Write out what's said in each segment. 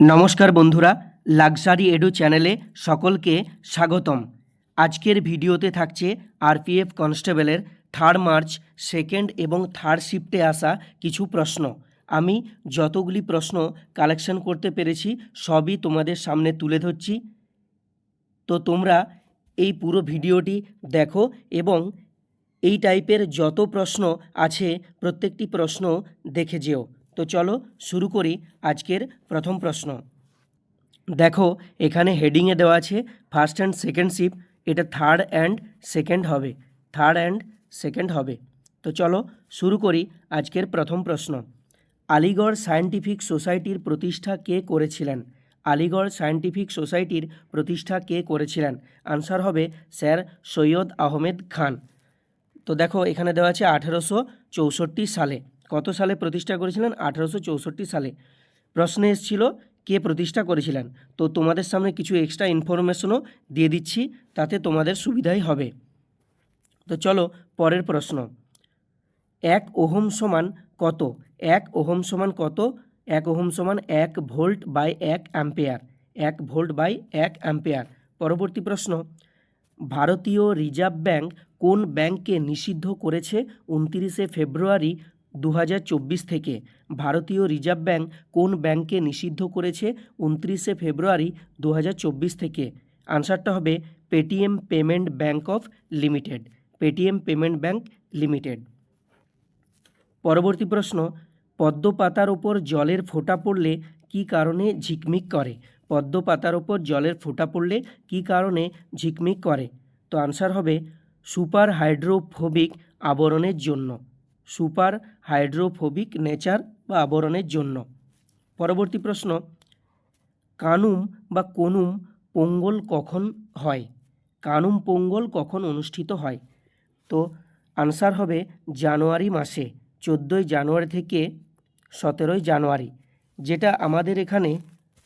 নমস্কার বন্ধুরা, luxury edu চ্যানেলে সকলকে স্বাগতম। আজকের ভিডিওতে থাকছে আরপিএফ কনস্টেবলের থার্ড মার্চ, সেকেন্ড এবং থার্ড শিফটে আসা কিছু প্রশ্ন। আমি যতগুলি প্রশ্ন কালেকশন করতে পেরেছি, সবই তোমাদের সামনে তুলে ধরছি। তো তোমরা এই পুরো ভিডিওটি দেখো এবং এই টাইপের যত প্রশ্ন আছে, প্রত্যেকটি প্রশ্ন দেখে যেও। তো চলো শুরু করি আজকের প্রথম প্রশ্ন। দেখো, এখানে হেডিংয়ে দেওয়া আছে ফার্স্ট অ্যান্ড সেকেন্ড শিপ এটা থার্ড অ্যান্ড সেকেন্ড হবে। থার্ড অ্যান্ড সেকেন্ড হবে। তো চলো শুরু করি আজকের প্রথম প্রশ্ন। আলিগড় সায়েন্টিফিক সোসাইটির প্রতিষ্ঠা কে করেছিলেন? আলিগড় সায়েন্টিফিক সোসাইটির প্রতিষ্ঠা কে করেছিলেন? আনসার হবে স্যার সৈয়দ আহমেদ খান। তো দেখো, এখানে দেওয়া আছে আঠেরোশো চৌষট্টি সালে। কত সালে প্রতিষ্ঠা করেছিলেন? আঠেরোশো চৌষট্টি সালে। প্রশ্নে এসেছিল, কে প্রতিষ্ঠা করেছিলেন? তো তোমাদের সামনে কিছু এক্সট্রা ইনফরমেশনও দিয়ে দিচ্ছি, তাতে তোমাদের সুবিধাই হবে। তো চলো, পরের প্রশ্ন। এক ওহম সমান কত? এক ওহম সমান কত? এক ওহম সমান এক ভোল্ট বাই এক অ্যাম্পেয়ার। এক ভোল্ট বাই এক অ্যাম্পেয়ার। পরবর্তী প্রশ্ন। ভারতীয় রিজার্ভ ব্যাংক কোন ব্যাংককে নিষিদ্ধ করেছে? উনতিরিশে ফেব্রুয়ারি দু হাজার চব্বিশ থেকে ভারতীয় রিজার্ভ ব্যাংক কোন ব্যাংককে নিষিদ্ধ করেছে উনত্রিশে ফেব্রুয়ারি দু হাজার চব্বিশ থেকে? আনসারটা হবে Paytm payment bank of limited, Paytm payment bank limited. পরবর্তী প্রশ্ন, পদ্ম পাতার ওপর জলের ফোঁটা পড়লে কী কারণে ঝিকমিক করে? পদ্ম পাতার ওপর জলের ফোঁটা পড়লে কী কারণে ঝিকমিক করে? তো আনসার হবে সুপার হাইড্রোফোবিক আবরণের জন্য। সুপার হাইড্রোফোবিক নেচার বা আবরণের জন্য। পরবর্তী প্রশ্ন, কানুম বা কনুম পোঙ্গল কখন হয়? কানুম পোঙ্গল কখন অনুষ্ঠিত হয়? তো আনসার হবে জানুয়ারি মাসে, চোদ্দোই জানুয়ারি থেকে সতেরোই জানুয়ারি, যেটা আমাদের এখানে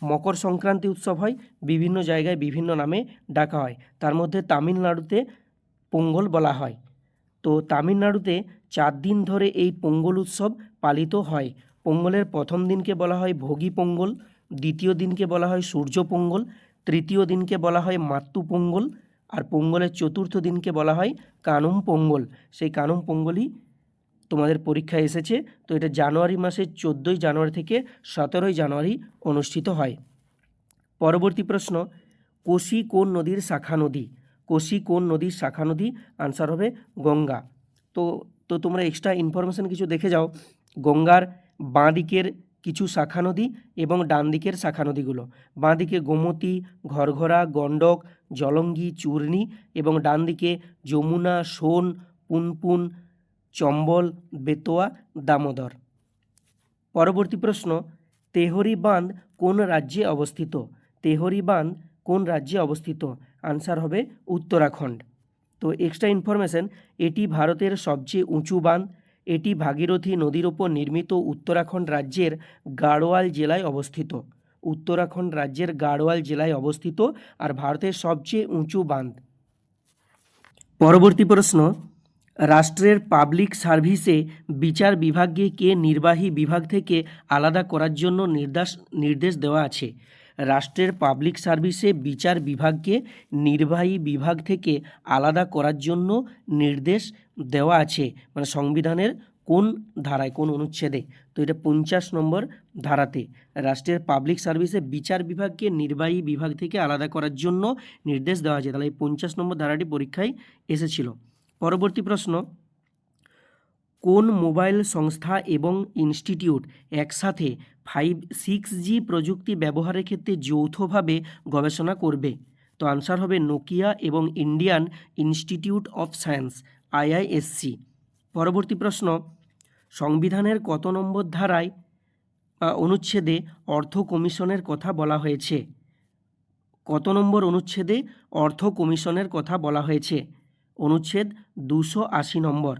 মকর সংক্রান্তি উৎসব হয়, বিভিন্ন জায়গায় বিভিন্ন নামে ডাকা হয়। তার মধ্যে তামিলনাড়ুতে পোঙ্গল বলা হয়। তো তামিলনাড়ুতে চার দিন ধরে এই পোঙ্গল উৎসব পালিত হয়। পোঙ্গলের প্রথম দিনকে বলা হয় ভোগী পোঙ্গল, দ্বিতীয় দিনকে বলা হয় সূর্য পোঙ্গল, তৃতীয় দিনকে বলা হয় মাতৃ পোঙ্গল, আর পোঙ্গলের চতুর্থ দিনকে বলা হয় কানুম পোঙ্গল। সেই কানুম পোঙ্গলই তোমাদের পরীক্ষায় এসেছে, তো এটা জানুয়ারি মাসের চোদ্দোই জানুয়ারি থেকে সতেরোই জানুয়ারি অনুষ্ঠিত হয়। পরবর্তী প্রশ্ন, কোশি কোন নদীর শাখা নদী? কোশি কোন নদীর শাখা নদী? আনসার হবে গঙ্গা। তো তো তোমরা এক্সট্রা ইনফরমেশন কিছু দেখে যাও। গঙ্গার বাঁ দিকের কিছু শাখা নদী এবং ডান দিকের শাখা নদীগুলো। বাঁ দিকে গোমতী, ঘরঘরা, গণ্ডক, জলঙ্গি, চূর্ণী এবং ডান দিকে যমুনা, সোন, পুনপুন, চম্বল, বেতোয়া, দামোদর। পরবর্তী প্রশ্ন, তেহরি বাঁধ কোন রাজ্যে অবস্থিত? তেহরি বাঁধ কোন রাজ্যে অবস্থিত? আনসার হবে উত্তরাখণ্ড। তো এক্সট্রা ইনফরমেশন এটি ভারতের সবচেয়ে উঁচু বাঁধ এটি ভাগীরথী নদীর ওপর নির্মিত উত্তরাখণ্ড রাজ্যের গাড়োয়াল জেলায় অবস্থিত। উত্তরাখণ্ড রাজ্যের গাড়োয়াল জেলায় অবস্থিত আর ভারতের সবচেয়ে উঁচু বাঁধ। পরবর্তী প্রশ্ন, রাষ্ট্রের পাবলিক সার্ভিসে বিচার বিভাগকে কে নির্বাহী বিভাগ থেকে আলাদা করার জন্য নির্দেশ নির্দেশ দেওয়া আছে? রাষ্ট্রের পাবলিক সার্ভিসে বিচার বিভাগকে নির্বাহী বিভাগ থেকে আলাদা করার জন্য নির্দেশ দেওয়া আছে। মানে সংবিধানের কোন ধারায়, কোন অনুচ্ছেদে? তো এটা পঞ্চাশ নম্বর ধারাতে। রাষ্ট্রের পাবলিক সার্ভিসে বিচার বিভাগকে নির্বাহী বিভাগ থেকে আলাদা করার জন্য নির্দেশ দেওয়া আছে। তাহলে এই পঞ্চাশ নম্বর ধারাটি পরীক্ষায় এসেছিল। পরবর্তী প্রশ্ন। কোন মোবাইল সংস্থা এবং ইনস্টিটিউট একসাথে ফাইভ, সিক্স জি প্রযুক্তি ব্যবহারের ক্ষেত্রে যৌথভাবে গবেষণা করবে? তো আনসার হবে নোকিয়া এবং Indian institute of science, IISc. পরবর্তী প্রশ্ন, সংবিধানের কত নম্বর ধারায় অনুচ্ছেদে অর্থ কমিশনের কথা বলা হয়েছে? কত নম্বর অনুচ্ছেদে অর্থ কমিশনের কথা বলা হয়েছে? অনুচ্ছেদ দুশো আশি নম্বর।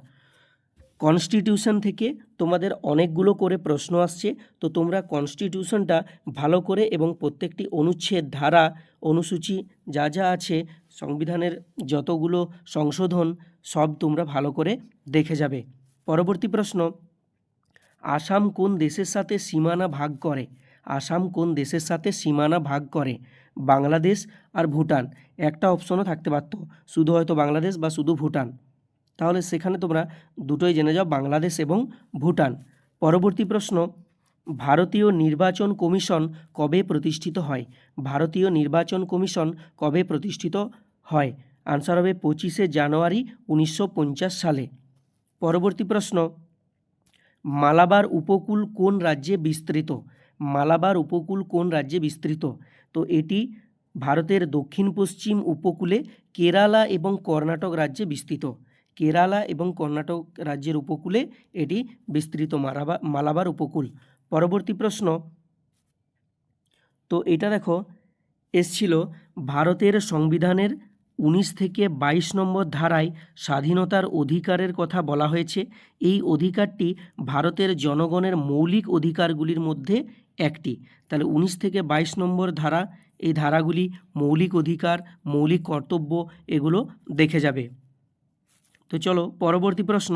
কনস্টিটিউশন থেকে তোমাদের অনেকগুলো করে প্রশ্ন আসছে, তো তোমরা কনস্টিটিউশনটা ভালো করে এবং প্রত্যেকটি অনুচ্ছেদ ধারা, অনুসূচি যা যা আছে, সংবিধানের যতগুলো সংশোধন, সব তোমরা ভালো করে দেখে যাবে। পরবর্তী প্রশ্ন, আসাম কোন দেশের সাথে সীমানা ভাগ করে? আসাম কোন দেশের সাথে সীমানা ভাগ করে? বাংলাদেশ আর ভুটান, একটা অপশনও থাকতে পারতো, শুধু হয়তো বাংলাদেশ বা শুধু ভুটান। তাহলে সেখানে তোমরা দুটোই জেনে যাও, বাংলাদেশ এবং ভুটান। পরবর্তী প্রশ্ন, ভারতীয় নির্বাচন কমিশন কবে প্রতিষ্ঠিত হয়? ভারতীয় নির্বাচন কমিশন কবে প্রতিষ্ঠিত হয়? আনসার হবে পঁচিশে জানুয়ারি উনিশশো পঞ্চাশ সালে। পরবর্তী প্রশ্ন, মালাবার উপকূল কোন রাজ্যে বিস্তৃত? মালাবার উপকূল কোন রাজ্যে বিস্তৃত? তো এটি ভারতের দক্ষিণ পশ্চিম উপকূলে কেরালা এবং কর্ণাটক রাজ্যে বিস্তৃত। কেরালা এবং কর্ণাটক রাজ্যের উপকূলে এটি বিস্তৃত মালাবা মালাবার উপকূল। পরবর্তী প্রশ্ন। তো এটা দেখো, এসছিল ভারতের সংবিধানের উনিশ থেকে বাইশ নম্বর ধারায় স্বাধীনতার অধিকারের কথা বলা হয়েছে। এই অধিকারটি ভারতের জনগণের মৌলিক অধিকারগুলির মধ্যে একটি। তাহলে উনিশ থেকে বাইশ নম্বর ধারা, এই ধারাগুলি মৌলিক অধিকার, মৌলিক কর্তব্য, এগুলো দেখে যাবে। তো চলো পরবর্তী প্রশ্ন।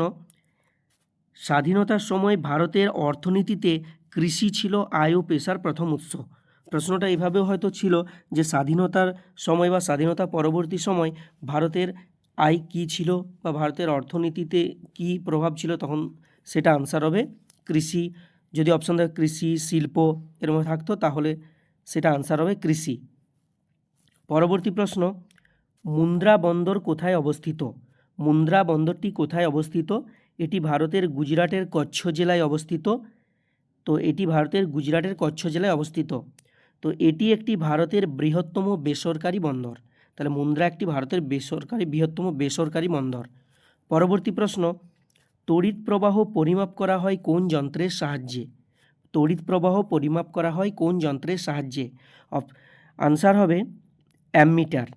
স্বাধীনতার সময় ভারতের অর্থনীতিতে কৃষি ছিল আয় ও পেশার প্রথম উৎস। প্রশ্নটা এভাবেও হয়তো ছিল যে স্বাধীনতার সময় বা স্বাধীনতা পরবর্তী সময় ভারতের আয় কী ছিল বা ভারতের অর্থনীতিতে কী প্রভাব ছিল তখন সেটা আনসার হবে। কৃষি, যদি অপশন থাকে কৃষি, শিল্প এর মধ্যে থাকতো তাহলে সেটা আনসার হবে কৃষি। পরবর্তী প্রশ্ন, মুন্দ্রা বন্দর কোথায় অবস্থিত? মুন্দ্রা বন্দরটি কোথায় অবস্থিত? এটি ভারতের গুজরাটের কচ্ছ জেলায় অবস্থিত। তো এটি ভারতের গুজরাটের কচ্ছ জেলায় অবস্থিত। তো এটি একটি ভারতের বৃহত্তম বেসরকারি বন্দর। তাহলে মুন্দ্রা একটি ভারতের বেসরকারি, বৃহত্তম বেসরকারি বন্দর। পরবর্তী প্রশ্ন, তড়িৎ প্রবাহ পরিমাপ করা হয় কোন যন্ত্রের সাহায্যে? তড়িৎ প্রবাহ পরিমাপ করা হয় কোন যন্ত্রের সাহায্যে? আনসার হবে অ্যামমিটার।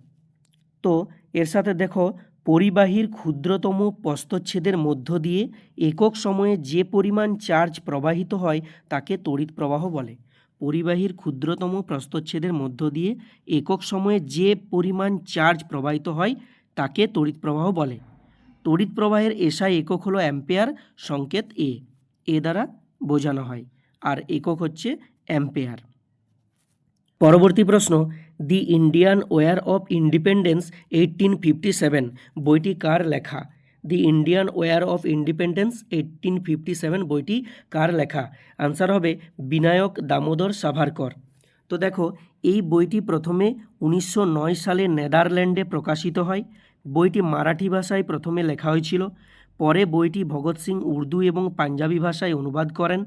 তো এর সাথে দেখো পরিবাহীর ক্ষুদ্রতম প্রস্তচ্ছেদের মধ্য দিয়ে একক সময়ে যে পরিমাণ চার্জ প্রবাহিত হয় তাকে তড়িৎ প্রবাহ বলে। পরিবাহীর ক্ষুদ্রতম প্রস্তচ্ছেদের মধ্য দিয়ে একক সময়ে যে পরিমাণ চার্জ প্রবাহিত হয় তাকে তড়িৎ প্রবাহ বলে। তড়িৎ প্রবাহের এসআই একক হলো অ্যাম্পেয়ার সংকেত এ এ দ্বারা বোঝানো হয়। আর একক হচ্ছে অ্যাম্পেয়ার। পরবর্তী প্রশ্ন, the Indian war of independence eighteen fifty seven বইটি কার লেখা? The Indian war of independence eighteen fifty seven বইটি কার লেখা? আনসার হবে বিনায়ক দামোদর সাভারকর। তো দেখো, এই বইটি প্রথমে উনিশশো নয় সালে নেদারল্যান্ডে প্রকাশিত হয়। বইটি মারাঠি ভাষায় প্রথমে লেখা হয়েছিল। পরে বইটি ভগৎ সিং উর্দু এবং পাঞ্জাবি ভাষায় অনুবাদ করেন।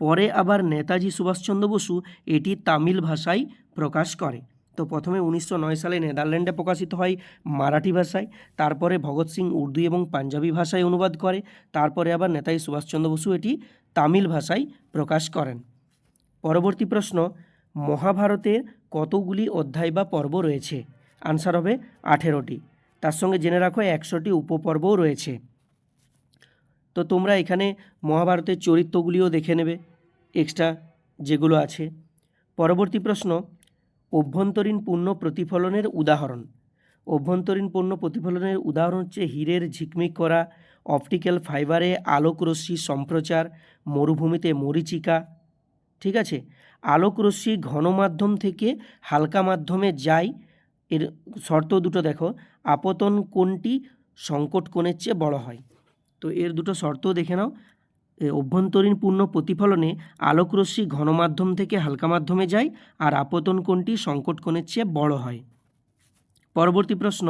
পরে আবার নেতাজি সুভাষচন্দ্র বসু এটি তামিল ভাষায় প্রকাশ করে। তো প্রথমে উনিশশো নয় সালে নেদারল্যান্ডে প্রকাশিত হয় মারাঠি ভাষায়, তারপরে ভগৎ সিং উর্দু এবং পাঞ্জাবি ভাষায় অনুবাদ করে, তারপরে আবার নেতাজি সুভাষচন্দ্র বসু এটি তামিল ভাষায় প্রকাশ করেন। পরবর্তী প্রশ্ন, মহাভারতের কতগুলি অধ্যায় বা পর্ব রয়েছে? আনসার হবে আঠেরোটি। তার সঙ্গে জেনে রাখো একশোটি উপপর্বও রয়েছে। তো তোমরা এখানে মহাভারতের চরিত্রগুলিও দেখে নেবে এক্সট্রা যেগুলো আছে। পরবর্তী প্রশ্ন, অভ্যন্তরীণ পূর্ণ প্রতিফলনের উদাহরণ। অভ্যন্তরীণ পণ্য প্রতিফলনের উদাহরণ হচ্ছে হীরের ঝিকমিক করা, অপটিক্যাল ফাইবারে আলোকরশ্মি সম্প্রচার, মরুভূমিতে মরিচিকা, ঠিক আছে? আলোকরশ্মি ঘন মাধ্যম থেকে হালকা মাধ্যমে যায়, এর শর্ত দুটো দেখো, আপতন কোনটি সংকট কোণের চেয়ে বড় হয়। তো এর দুটো শর্তও দেখে নাও। অভ্যন্তরীণ পূর্ণ প্রতিফলনে আলোকরশ্মি ঘনমাধ্যম থেকে হালকা মাধ্যমে যায় আর আপতন কোণটি সংকট কোণের চেয়ে বড় হয়। পরবর্তী প্রশ্ন,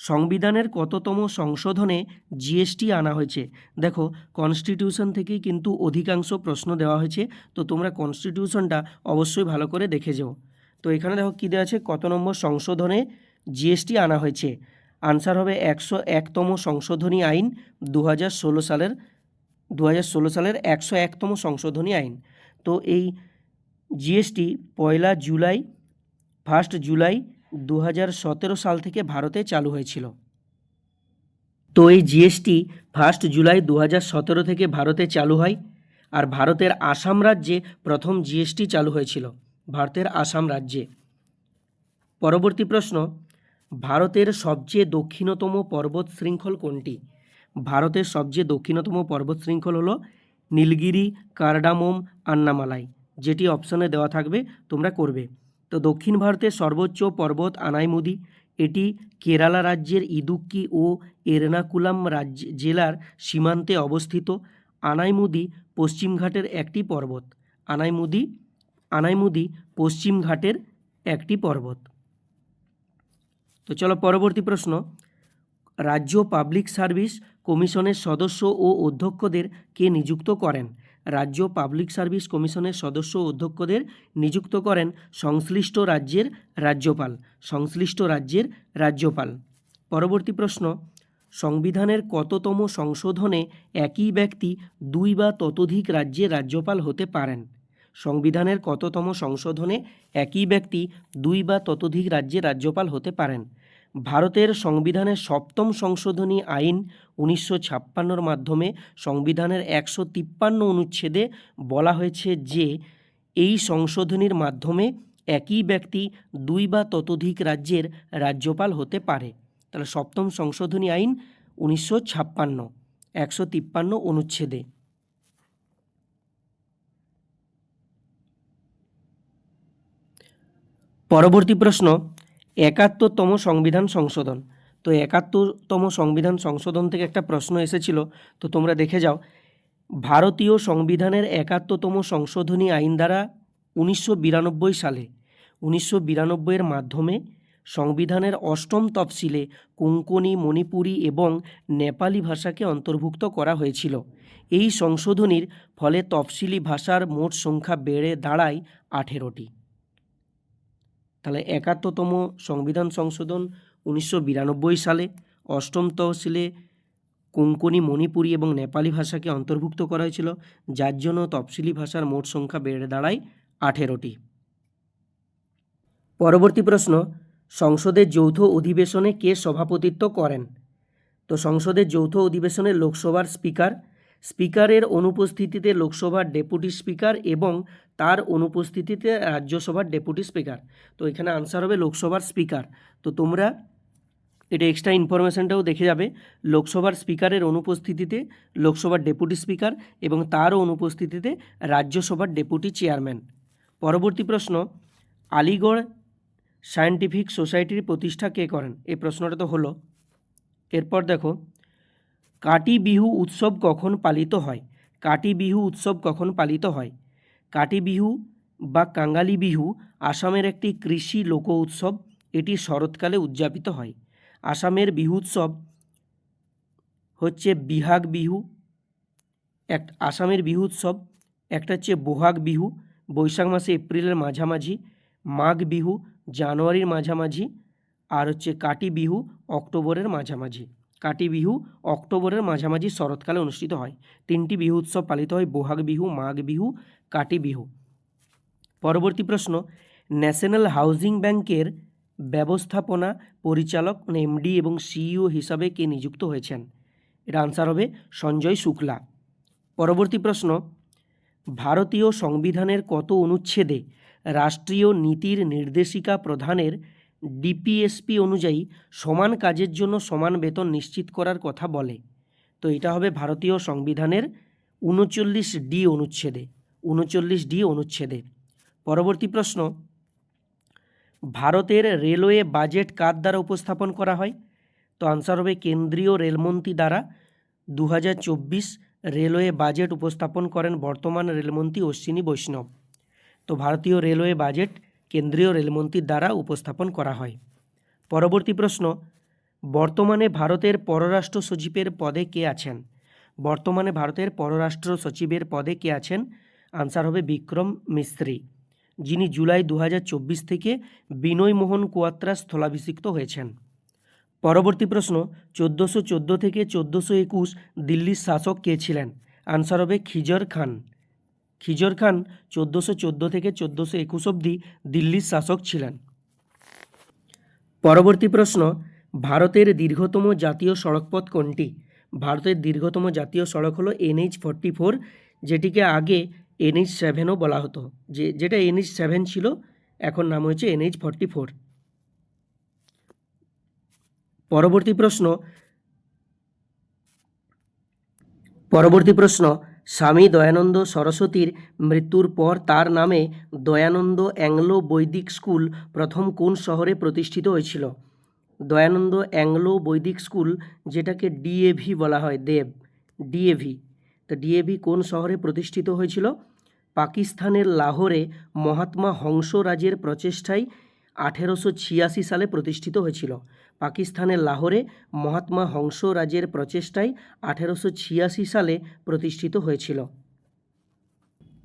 সংবিধানের কততম সংশোধনে জিএসটি আনা হয়েছে? দেখো, কনস্টিটিউশন থেকেই কিন্তু অধিকাংশ প্রশ্ন দেওয়া হয়েছে, তো তোমরা কনস্টিটিউশনটা অবশ্যই ভালো করে দেখে যাও। তো এখানে দেখো কী দেওয়া আছে? কত নম্বর সংশোধনে জিএসটি আনা হয়েছে? আনসার হবে একশো একতম সংশোধনী আইন দু হাজার ষোলো সালের দু হাজার ষোলো সালের একশো একতম সংশোধনী আইন। তো এই জিএসটি পয়লা জুলাই, ফার্স্ট জুলাই দু হাজার সতেরো সাল থেকে ভারতে চালু হয়েছিল। তো এই জিএসটি ফার্স্ট জুলাই দু হাজার সতেরো থেকে ভারতে চালু হয় আর ভারতের আসাম রাজ্যে প্রথম জিএসটি চালু হয়েছিল। ভারতের আসাম রাজ্যে। পরবর্তী প্রশ্ন ভারতের সবচেয়ে দক্ষিণতম পর্বত শৃঙ্খল কোনটি? ভারতের সবচেয়ে দক্ষিণতম পর্বত শৃঙ্খল হলো নীলগিরি, কার্ডামোম, আন্নামালাই, যেটি অপশানে দেওয়া থাকবে, তোমরা করবে। তো দক্ষিণ ভারতের সর্বোচ্চ পর্বত আনাইমুদি, এটি কেরালা রাজ্যের ইদুক্কি ও এরনাকুলাম রাজ্য জেলার সীমান্তে অবস্থিত। আনাইমুদি পশ্চিমঘাটের একটি পর্বত। আনাইমুদি আনাইমুদি পশ্চিমঘাটের একটি পর্বত। তো চলো পরবর্তী প্রশ্ন। রাজ্য পাবলিক সার্ভিস কমিশনের সদস্য ও অধ্যক্ষদের কে নিযুক্ত করেন? রাজ্য পাবলিক সার্ভিস কমিশনের সদস্য ও অধ্যক্ষদের নিযুক্ত করেন সংশ্লিষ্ট রাজ্যের রাজ্যপাল। সংশ্লিষ্ট রাজ্যের রাজ্যপাল। পরবর্তী প্রশ্ন। সংবিধানের কততম সংশোধনে একই ব্যক্তি দুই বা ততোধিক রাজ্যের রাজ্যপাল হতে পারেন? সংবিধানের কততম সংশোধনে একই ব্যক্তি দুই বা ততোধিক রাজ্যের রাজ্যপাল হতে পারেন? ভারতের সংবিধানের সপ্তম সংশোধনী আইন উনিশশো ছাপ্পান্নর মাধ্যমে সংবিধানের একশো তিপ্পান্ন অনুচ্ছেদে বলা হয়েছে যে, এই সংশোধনীর মাধ্যমে একই ব্যক্তি দুই বা ততোধিক রাজ্যের রাজ্যপাল হতে পারে। তাহলে সপ্তম সংশোধনী আইন উনিশশো ছাপ্পান্ন, একশো তিপ্পান্ন অনুচ্ছেদে। পরবর্তী প্রশ্ন একাত্তরতম সংবিধান সংশোধন। তো একাত্তরতম সংবিধান সংশোধন থেকে একটা প্রশ্ন এসেছিল, তো তোমরা দেখে যাও। ভারতীয় সংবিধানের একাত্তরতম সংশোধনী আইন দ্বারা উনিশশো বিরানব্বই সালে, উনিশশো বিরানব্বইয়ের মাধ্যমে সংবিধানের অষ্টম তফসিলে কোঙ্কনি মণিপুরি এবং নেপালি ভাষাকে অন্তর্ভুক্ত করা হয়েছিল। এই সংশোধনীর ফলে তফসিলি ভাষার মোট সংখ্যা বেড়ে দাঁড়ায় আঠেরোটি। তাহলে একাত্তরতম সংবিধান সংশোধন উনিশশো বিরানব্বই সালে অষ্টম তহসিলে কোঙ্কনি মণিপুরি এবং নেপালি ভাষাকে অন্তর্ভুক্ত করা হয়েছিল, যার জন্য তফসিলি ভাষার মোট সংখ্যা বেড়ে দাঁড়ায় আঠেরোটি। পরবর্তী প্রশ্ন সংসদের যৌথ অধিবেশনে কে সভাপতিত্ব করেন? তো সংসদের যৌথ অধিবেশনে লোকসভার স্পিকার স্পিকারের অনুপস্থিতিতে লোকসভার ডেপুটি স্পিকার এবং তার অনুপস্থিতিতে রাজ্যসভার ডেপুটি স্পিকার। তো এখানে আনসার হবে লোকসভার স্পিকার। তো তোমরা এটা এক্সট্রা ইনফরমেশানটাও দেখে যাবে। লোকসভার স্পিকারের অনুপস্থিতিতে লোকসভার ডেপুটি স্পিকার এবং তারও অনুপস্থিতিতে রাজ্যসভার ডেপুটি চেয়ারম্যান। পরবর্তী প্রশ্ন, আলিগড় সায়েন্টিফিক সোসাইটির প্রতিষ্ঠা কে করেন? এই প্রশ্নটা তো হলো। এরপর দেখো কাটি বিহু উৎসব কখন পালিত হয়? কাটি বিহু উৎসব কখন পালিত হয়? কাটি বিহু বা কাঙ্গালি বিহু আসামের একটি কৃষি লোক উৎসব। এটি শরৎকালে উদযাপিত হয়। আসামের বিহু উৎসব হচ্ছে বিহাগ বিহু। এক, আসামের বিহু উৎসব। একটা হচ্ছে বোহাগ বিহু, বৈশাখ মাসে এপ্রিলের মাঝামাঝি। মাঘ বিহু, জানুয়ারির মাঝামাঝি। আর হচ্ছে কাটি বিহু অক্টোবরের মাঝামাঝি। কাটি বিহু অক্টোবরের মাঝামাঝি শরৎকালে অনুষ্ঠিত হয়। তিনটি বিহু উৎসব পালিত হয়, বোহাগ বিহু, মাঘ বিহু, কাটি বিহু। পরবর্তী প্রশ্ন, ন্যাশনাল হাউজিং ব্যাংকের ব্যবস্থাপনা পরিচালক এমডি এবং সিইও হিসাবে কে নিযুক্ত হয়েছেন? এর আনসার হবে সঞ্জয় শুক্লা। পরবর্তী প্রশ্ন, ভারতীয় সংবিধানের কত অনুচ্ছেদে রাষ্ট্রীয় নীতির নির্দেশিকা প্রধানের ডিপিএসপি অনুযায়ী সমান কাজের জন্য সমান বেতন নিশ্চিত করার কথা বলে। তো এটা হবে ভারতীয় সংবিধানের উনচল্লিশ ডি অনুচ্ছেদে, উনচল্লিশ ডি অনুচ্ছেদে। পরবর্তী প্রশ্ন, ভারতের রেলওয়ে বাজেট কার দ্বারা উপস্থাপন করা হয়? তো আনসার হবে কেন্দ্রীয় রেলমন্ত্রী দ্বারা দু হাজার চব্বিশ রেলওয়ে বাজেট উপস্থাপন করেন বর্তমান রেলমন্ত্রী অশ্বিনী বৈষ্ণব। তো ভারতীয় রেলওয়ে বাজেট কেন্দ্রীয় রেলমন্ত্রীর দ্বারা উপস্থাপন করা হয়। পরবর্তী প্রশ্ন, বর্তমানে ভারতের পররাষ্ট্র সচিবের পদে কে আছেন? বর্তমানে ভারতের পররাষ্ট্র সচিবের পদে কে আছেন? আনসার হবে বিক্রম মিস্ত্রি, যিনি জুলাই দু হাজার চব্বিশ থেকে বিনয় মোহন কুয়াত্রা স্থলাভিষিক্ত হয়েছেন। পরবর্তী প্রশ্ন, চোদ্দোশো চোদ্দ থেকে চোদ্দোশো একুশ দিল্লির শাসক কে ছিলেন? আনসার হবে খিজর খান খিজর খান চোদ্দোশো চোদ্দ থেকে চোদ্দোশো একুশ অবধি দিল্লির শাসক ছিলেন। পরবর্তী প্রশ্ন, ভারতের দীর্ঘতম জাতীয় সড়কপথ কোনটি? ভারতের দীর্ঘতম জাতীয় সড়ক হলো এনএইচ ফর্টি ফোর, যেটিকে আগে এনএইচ সেভেনও বলা হতো। যে, যেটা এনএইচ সেভেন ছিল, এখন নাম হয়েছে এনএইচ ফর্টি ফোর। পরবর্তী প্রশ্ন পরবর্তী প্রশ্ন স্বামী দয়ানন্দ সরস্বতীর মৃত্যুর পর তার নামে দয়ানন্দ অ্যাংলো বৈদিক স্কুল প্রথম কোন শহরে প্রতিষ্ঠিত হয়েছিল? দয়ানন্দ অ্যাংলো বৈদিক স্কুল, যেটাকে ডিএভি বলা হয়, দেব। ডিএভি তো ডিএভি কোন শহরে প্রতিষ্ঠিত হয়েছিল? পাকিস্তানের লাহোরে মহাত্মা হংসরাজের প্রচেষ্টায় আঠেরোশো ছিয়াশি সালে প্রতিষ্ঠিত হয়েছিল। পাকিস্তানের লাহোরে মহাত্মা হংসরাজের প্রচেষ্টায় আঠেরোশো ছিয়াশি সালে প্রতিষ্ঠিত হয়েছিল।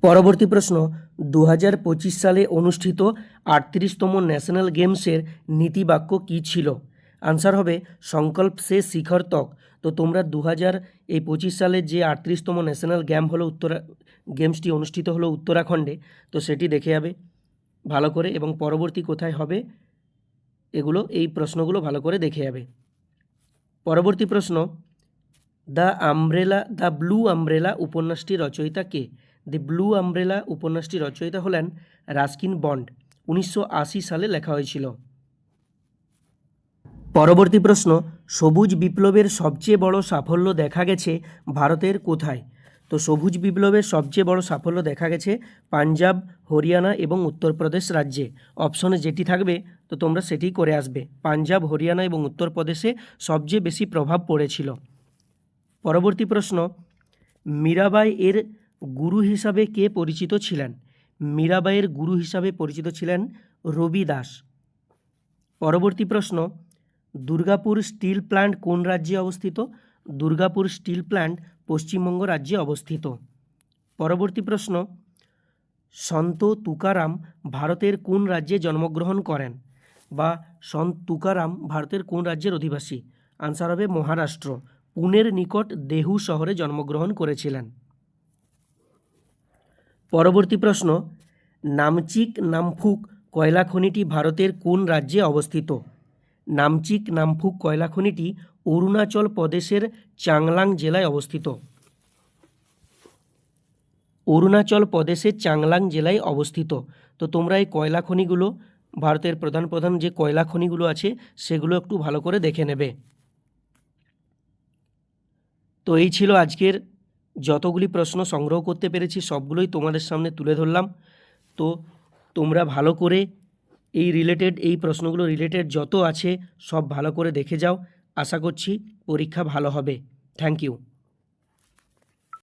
পরবর্তী প্রশ্ন দু হাজার পঁচিশ সালে অনুষ্ঠিত আটত্রিশতম ন্যাশনাল গেমসের নীতিবাক্য কী ছিল? আনসার হবে, সংকল্প সে শিখর তক। তো তোমরা দু হাজার এই পঁচিশ সালে যে আটত্রিশতম ন্যাশনাল গেম হলো উত্তরা, গেমসটি অনুষ্ঠিত হলো উত্তরাখণ্ডে, তো সেটি দেখে যাবে। ভালো করে এবং পরবর্তী কোথায় হবে, এগুলো, এই প্রশ্নগুলো ভালো করে দেখে যাবে। পরবর্তী প্রশ্ন, the umbrella, the blue umbrella উপন্যাসটি রচয়িতা কে? দি ব্লু আমব্রেলা উপন্যাসটি রচয়িতা হলেন রাস্কিন বন্ড। উনিশশো আশি সালে লেখা হয়েছিল। পরবর্তী প্রশ্ন, সবুজ বিপ্লবের সবচেয়ে বড় সাফল্য দেখা গেছে ভারতের কোথায়? তো সবুজ বিপ্লবের সবচেয়ে বড় সাফল্য দেখা গেছে পাঞ্জাব, হরিয়ানা এবং উত্তরপ্রদেশ রাজ্যে। অপশনে যেটি থাকবে, তো তোমরা সেটি করে আসবে। পাঞ্জাব, হরিয়ানা এবং উত্তরপ্রদেশে সবচেয়ে বেশি প্রভাব পড়েছিল। পরবর্তী প্রশ্ন, মীরাবাই এর গুরু হিসাবে কে পরিচিত ছিলেন? মীরাবাইয়ের গুরু হিসাবে পরিচিত ছিলেন রবি দাস। পরবর্তী প্রশ্ন, দুর্গাপুর স্টিল প্ল্যান্ট কোন রাজ্যে অবস্থিত? দুর্গাপুর স্টিল প্ল্যান্ট পশ্চিমবঙ্গ রাজ্যে অবস্থিত। পরবর্তী প্রশ্ন, সন্ত তুকারাম ভারতের কোন রাজ্যে জন্মগ্রহণ করেন? বা সন্ত তুকারাম ভারতের কোন রাজ্যের অধিবাসী? আনসার হবে মহারাষ্ট্র, পুনের নিকট দেহু শহরে জন্মগ্রহণ করেছিলেন। পরবর্তী প্রশ্ন, নামচিক নামফুক কয়লা খনিটি ভারতের কোন রাজ্যে অবস্থিত? নামচিক নামফুক কয়লা খনিটি অরুণাচল প্রদেশের চাংলাং জেলায় অবস্থিত। অরুণাচল প্রদেশের চাংলাং জেলায় অবস্থিত। তো তোমরা এই কয়লা খনিগুলো, ভারতের প্রধান প্রধান যে কয়লা খনিগুলো আছে, সেগুলো একটু ভালো করে দেখে নেবে। তো এই ছিল আজকের যতগুলি প্রশ্ন সংগ্রহ করতে পেরেছি, সবগুলোই তোমাদের সামনে তুলে ধরলাম। তো তোমরা ভালো করে এই রিলেটেড এই প্রশ্নগুলো রিলেটেড যত আছে, সব ভালো করে দেখে যাও। আশা করছি পরীক্ষা ভালো হবে। Thank you